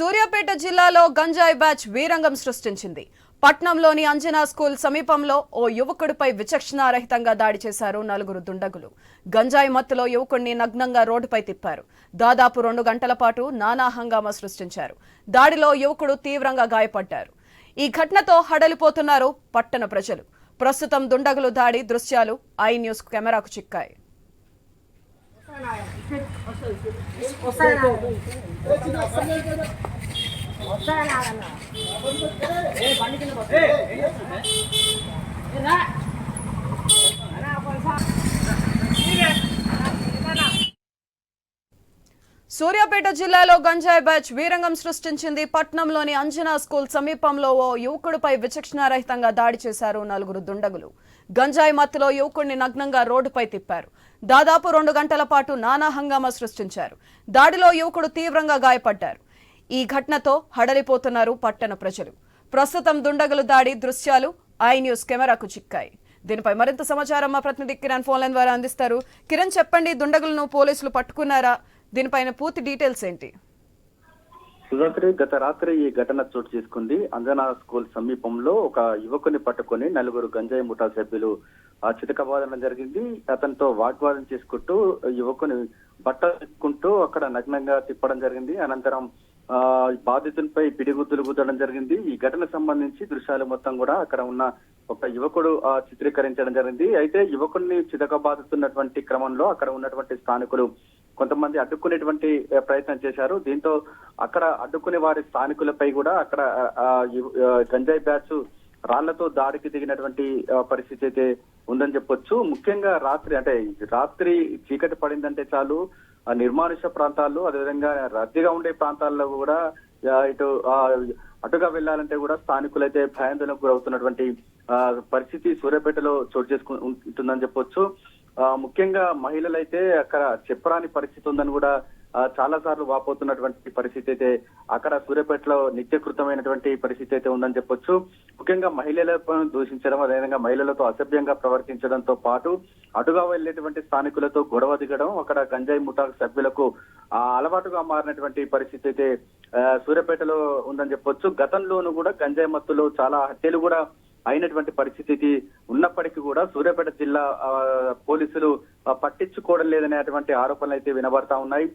సూర్యాపేట జిల్లాలో గంజాయి బ్యాచ్ వీరంగం సృష్టించింది. పట్నంలోని అంజనా స్కూల్ సమీపంలో ఓ యువకుడిపై విచక్షణారహితంగా దాడి చేశారు నలుగురు దుండగులు. గంజాయి మత్తులో యువకుడిని నగ్నంగా రోడ్డుపై తిప్పారు. దాదాపు రెండు గంటల పాటు నానా హంగామా సృష్టించారు. దాడిలో యువకుడు తీవ్రంగా గాయపడ్డారు. ఈ ఘటనతో హడలిపోతున్నారు పట్టణ ప్రజలు. ప్రస్తుతం దుండగులు దాడి దృశ్యాలు ఐ న్యూస్ కెమెరాకు చిక్కాయి. సూర్యాపేట జిల్లాలో గంజాయి బ్యాచ్ వీరంగం సృష్టించింది. పట్నంలోని అంజనా స్కూల్ సమీపంలో ఓ యువకుడిపై విచక్షణారహితంగా దాడి చేశారు నలుగురు దుండగులు. గంజాయి మత్తులో యువకుడిని నగ్నంగా రోడ్డుపై తిప్పారు. దాదాపు రెండు గంటల పాటు నానా హంగామా సృష్టించారు. దాడిలో యువకుడు తీవ్రంగా గాయపడ్డారు. ఈ ఘటనతో హడలిపోతున్నారు పట్టణ ప్రజలు. ప్రస్తుతం దుండగులు దాడి దృశ్యాలు ఐ న్యూస్ కెమెరాకు చిక్కాయి. దీనిపై మరింత సమాచారం మా ప్రతినిధి కిరణ్ ఫోన్లైన్ ద్వారా అందిస్తారు. కిరణ్ చెప్పండి దుండగులను పోలీసులు పట్టుకున్నారా? దీనిపైన పూర్తి డీటెయిల్స్ ఏంటి? సుధాత్రి గత రాత్రి ఈ ఘటన చోటు చేసుకుంది. అంజనా స్కూల్ సమీపంలో ఒక యువకుని పట్టుకొని నలుగురు గంజాయి ముఠా సభ్యులు ఆ చితకబాదడం జరిగింది. అతనితో వాగ్వాదం చేసుకుంటూ యువకుని బట్ట అక్కడ నగ్నంగా తిప్పడం జరిగింది. అనంతరం బాధితునిపై పిడిగుద్దులు గుద్దడం జరిగింది. ఈ ఘటన సంబంధించి దృశ్యాలు మొత్తం కూడా అక్కడ ఉన్న ఒక యువకుడు ఆ, చిత్రీకరించడం జరిగింది. అయితే యువకుడిని చితకబాదుతున్నటువంటి క్రమంలో అక్కడ ఉన్నటువంటి స్థానికులు కొంతమంది అడ్డుకునేటువంటి ప్రయత్నం చేశారు. దీంతో అక్కడ అడ్డుకునే వారి స్థానికులపై కూడా అక్కడ గంజాయి బ్యాచ్ రాళ్ళతో దాడికి దిగినటువంటి పరిస్థితి అయితే ఉందని చెప్పొచ్చు. ముఖ్యంగా రాత్రి అంటే రాత్రి చీకటి పడిందంటే చాలు నిర్మానుష ప్రాంతాల్లో అదేవిధంగా రద్దీగా ఉండే ప్రాంతాల్లో కూడా ఇటు అటుగా వెళ్ళాలంటే కూడా స్థానికులైతే భయాందోళనకు గురవుతున్నటువంటి ఆ, పరిస్థితి సూర్యాపేటలో చోటు చేసుకు ఉంటుందని చెప్పొచ్చు. ఆ, ముఖ్యంగా మహిళలైతే అక్కడ చెప్పరాని పరిస్థితి ఉందని కూడా చాలా సార్లు వాపోతున్నటువంటి పరిస్థితి అయితే అక్కడ సూర్యాపేటలో నిత్యకృతమైనటువంటి పరిస్థితి అయితే ఉందని చెప్పొచ్చు. ముఖ్యంగా మహిళలపై దూషించడం అదేవిధంగా మహిళలతో అసభ్యంగా ప్రవర్తించడంతో పాటు అటుగా వెళ్ళేటువంటి స్థానికులతో గొడవ దిగడం అక్కడ గంజాయి ముఠా సభ్యులకు ఆ అలవాటుగా మారినటువంటి పరిస్థితి అయితే ఆ, సూర్యాపేటలో ఉందని చెప్పొచ్చు. గతంలోనూ కూడా గంజాయి మత్తులో చాలా హత్యలు కూడా అయినటువంటి పరిస్థితి ఉన్నప్పటికీ కూడా సూర్యాపేట జిల్లా ఆ, పోలీసులు పట్టించుకోవడం లేదనేటువంటి ఆరోపణలు అయితే వినబడతా ఉన్నాయి.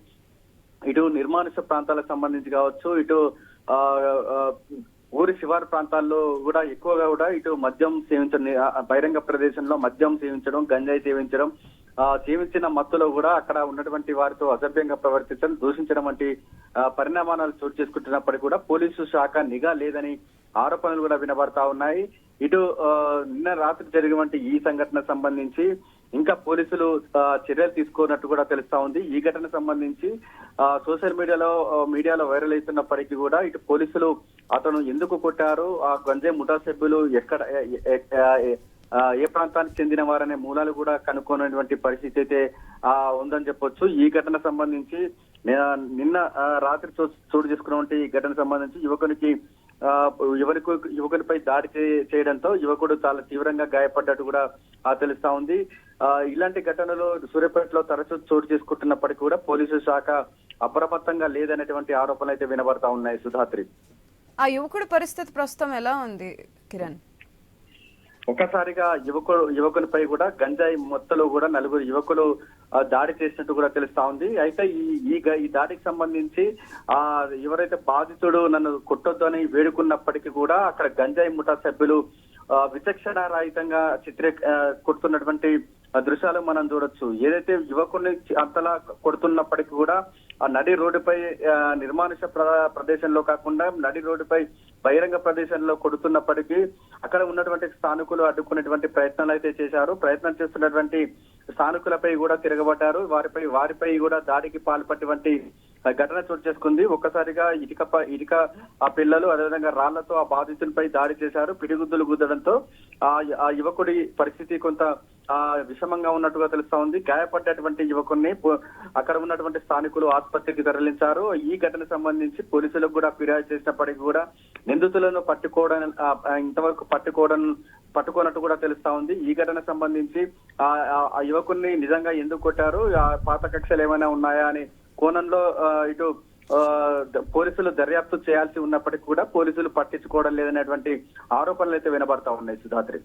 ఇటు నిర్మానుష ప్రాంతాలకు సంబంధించి కావచ్చు ఇటు ఆ, ఊరి శివారు ప్రాంతాల్లో కూడా ఎక్కువగా కూడా ఇటు మద్యం సేవించడం బహిరంగ ప్రదేశంలో మద్యం సేవించడం గంజాయి సేవించడం ఆ, సేవించిన మత్తులో కూడా అక్కడ ఉన్నటువంటి వారితో అసభ్యంగా ప్రవర్తించడం దూషించడం వంటి పరిణామాలు చోటు చేసుకుంటున్నప్పటికీ కూడా పోలీసు శాఖ నిఘా లేదని ఆరోపణలు కూడా వినబడతా ఉన్నాయి. ఇటు నిన్న రాత్రి జరిగినటువంటి ఈ సంఘటన సంబంధించి ఇంకా పోలీసులు చర్యలు తీసుకున్నట్టు కూడా తెలుస్తా ఉంది. ఈ ఘటన సంబంధించి సోషల్ మీడియాలో మీడియాలో వైరల్ అవుతున్నప్పటికీ కూడా ఇటు పోలీసులు అతను ఎందుకు కొట్టారు ఆ గంజాయి ముఠా సభ్యులు ఎక్కడ ఏ ప్రాంతానికి చెందిన వారనే మూలాలు కూడా కనుక్కున్నటువంటి పరిస్థితి అయితే ఆ, ఉందని చెప్పొచ్చు. ఈ ఘటన సంబంధించి నిన్న రాత్రి చోటు చేసుకున్నటువంటి ఈ ఘటన సంబంధించి యువకునికి యువకు యువకునిపై దాడి చేయడంతో యువకుడు చాలా తీవ్రంగా గాయపడ్డట్టు కూడా ఆ, తెలుస్తా ఉంది. ఆ, ఇలాంటి ఘటనలు సూర్యాపేటలో తరచూ చోటు చేసుకుంటున్నప్పటికీ కూడా పోలీసు శాఖ అప్రమత్తంగా లేదనేటువంటి ఆరోపణలు అయితే వినబడతా ఉన్నాయి సుధాత్రి ఆ యువకుడి పరిస్థితి ప్రస్తుతం ఎలా ఉంది కిరణ్? ఒకసారిగా యువకుడు యువకునిపై కూడా గంజాయి మొత్తలో కూడా నలుగురు యువకులు దాడి చేసినట్టు కూడా తెలుస్తా ఉంది. అయితే ఈ ఈ ఈ దాడికి సంబంధించి ఆ ఎవరైతే బాధితుడు నన్ను కొట్టొద్దు అని వేడుకున్నప్పటికీ కూడా అక్కడ గంజాయి ముఠా సభ్యులు ఆ, విచక్షణ రహితంగా చిత్రీ కొడుతున్నటువంటి దృశ్యాలు మనం చూడొచ్చు. ఏదైతే యువకుల్ని అంతలా కొడుతున్నప్పటికీ కూడా ఆ నడి రోడ్డుపై నిర్మానుష ప్రదేశంలో కాకుండా నడి రోడ్డుపై బహిరంగ ప్రదేశంలో కొడుతున్నప్పటికీ అక్కడ ఉన్నటువంటి స్థానికులు అడ్డుకునేటువంటి ప్రయత్నాలు అయితే చేశారు. ప్రయత్నం చేస్తున్నటువంటి స్థానికులపై కూడా తిరగబడ్డారు. వారిపై వారిపై కూడా దాడికి పాల్పట్టినటువంటి ఘటన చోటు చేసుకుంది. ఒక్కసారిగా ఇటుక ప- ఇటుక ఆ పిల్లలు అదేవిధంగా రాళ్ళతో ఆ బాధితులపై దాడి చేశారు. పిడిగుద్దులు గుద్దడంతో ఆ ఆ యువకుడి పరిస్థితి కొంత విషమంగా ఉన్నట్టుగా తెలుస్తా ఉంది. గాయపడ్డటువంటి యువకుడిని అక్కడ ఉన్నటువంటి స్థానికులు ఆసుపత్రికి తరలించారు. ఈ ఘటన సంబంధించి పోలీసులకు కూడా ఫిర్యాదు చేసినప్పటికీ కూడా నిందితులను పట్టుకోవడం ఇంతవరకు పట్టుకోవడం పట్టుకున్నట్టు కూడా తెలుస్తా ఉంది. ఈ ఘటన సంబంధించి ఆ ఆ- యువకుడిని నిజంగా ఎందుకు కొట్టారు? ఆ పాత కక్షలు ఏమైనా ఉన్నాయా అని కోణంలో ఆ, ఇటు ఆ, పోలీసులు దర్యాప్తు చేయాల్సి ఉన్నప్పటికీ కూడా పోలీసులు పట్టించుకోవడం లేదనేటువంటి ఆరోపణలు అయితే వినబడతా ఉన్నాయి సుధాత్రి